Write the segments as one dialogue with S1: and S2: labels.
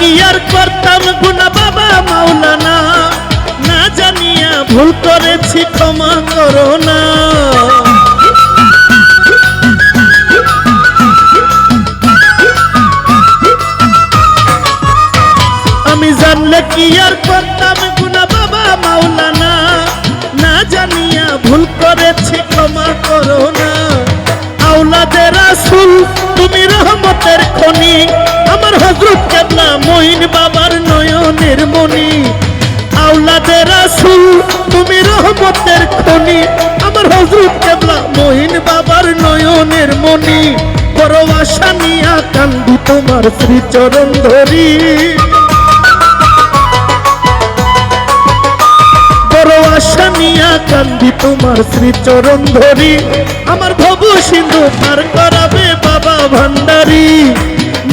S1: কি আর করতাম গুনা বাবা মাওলানা? না জানিয়া ভুল করেছি ক্ষমা করো না। নয়নের মনি আওলাদের রাসূল, তুমি রহমতের খনি। আমার হযরত কেবলা মঈন বাবার নয়নের মনি বড় আশা নিয়া কান্দি তোমার শ্রীচরণ ধরি। বড় আশা নিয়া কান্দি তোমার শ্রীচরণ ধরি। আমার ভব সিন্ধু পার করাবে বাবা ভান্ডারি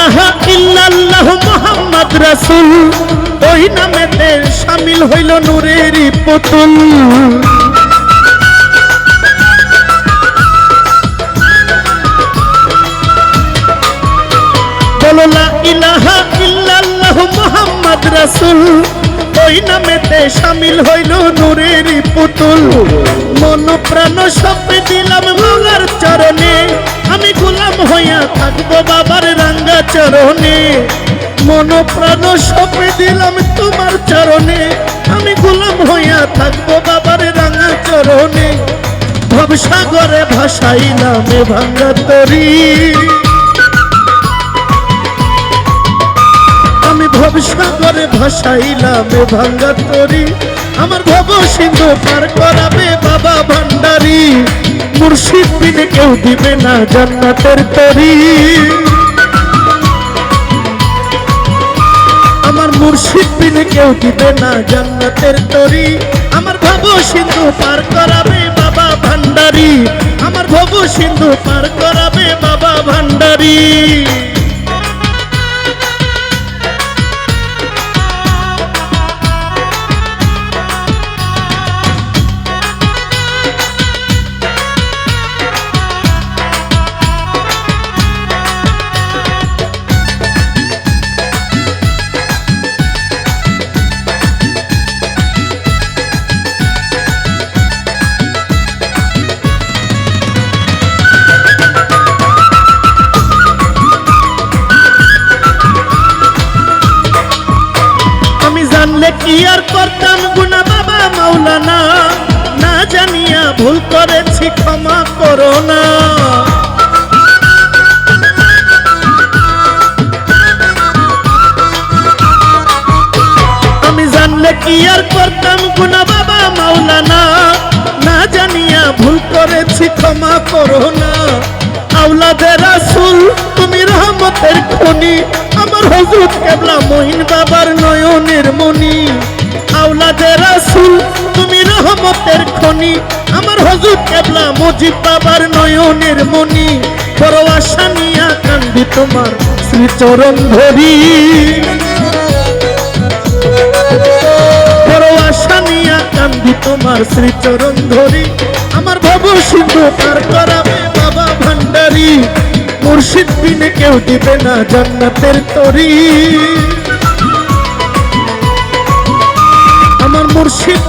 S1: ইলাহা ইল্লাল্লাহ মুহাম্মদ রাসূল। ওই নামেতে শামিল হইল নূরেরই পুতুল। বলো, লা ইলাহা ইল্লাল্লাহ মুহাম্মদ রাসূল। ওই নামেতে সামিল হইল নূরের পুতুল। মন প্রাণ সপে দিলাম বাবার চরণে। আমি গোলাম হইয়া থাকব বাবার রাঙ্গা চরণে। মন প্রাণ সপে দিলাম তোমার চরণে। আমি গোলাম হইয়া থাকব বাবার রাঙ্গা চরণে। ভবসাগরে ভাসাইলাম ভাঙ্গা তরী। ভবসাগরে ভাসাইলাম ভাঙ্গা তরি। আমার ভব সিন্ধু পার করাবে বাবা ভান্ডারি। মুর্শিদ বিনে কেউ দিবে না জান্নাতের তরি। আমার মুর্শিদ বিনে কেউ দিবে না জান্নাতের তরি। আমার ভব সিন্ধু পার করাবে বাবা ভান্ডারি। আমার ভব সিন্ধু পার করাবে বাবা ভান্ডারি। কি আর করতাম গুনা বাবা মাওলানা? না জানিয়া ভুল করেছি, ক্ষমা করো না। কি আর করতাম গুনা বাবা মাওলানা? না জানিয়া ভুল করেছি, ক্ষমা করো না। আউলাদের রাসুল, তুমি রহমতের খনি। আমার হজরত কেবলা মহিন বাবার আউলাদের রাসুল, তুমি রহমতের খনি। আমার হজরত কেবলা মজিদ বাবার নয়নের মনি বড় আশা নিয়া কান্দি তোমার শ্রীচরণ ধরি। বড় আশা নিয়া কান্দি তোমার শ্রীচরণ ধরি। আমার ভব সিন্ধু পার করাবে বাবা ভান্ডারি। মুর্শিদ বিনে কেউ দিবে না জান্নাতের তরি।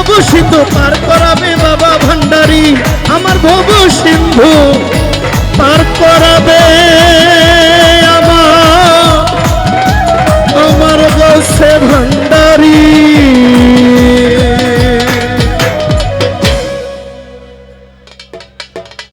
S1: ভব সিন্ধু পার করাবে বাবা ভান্ডারী আমার ভব সিন্ধু পার করাবে।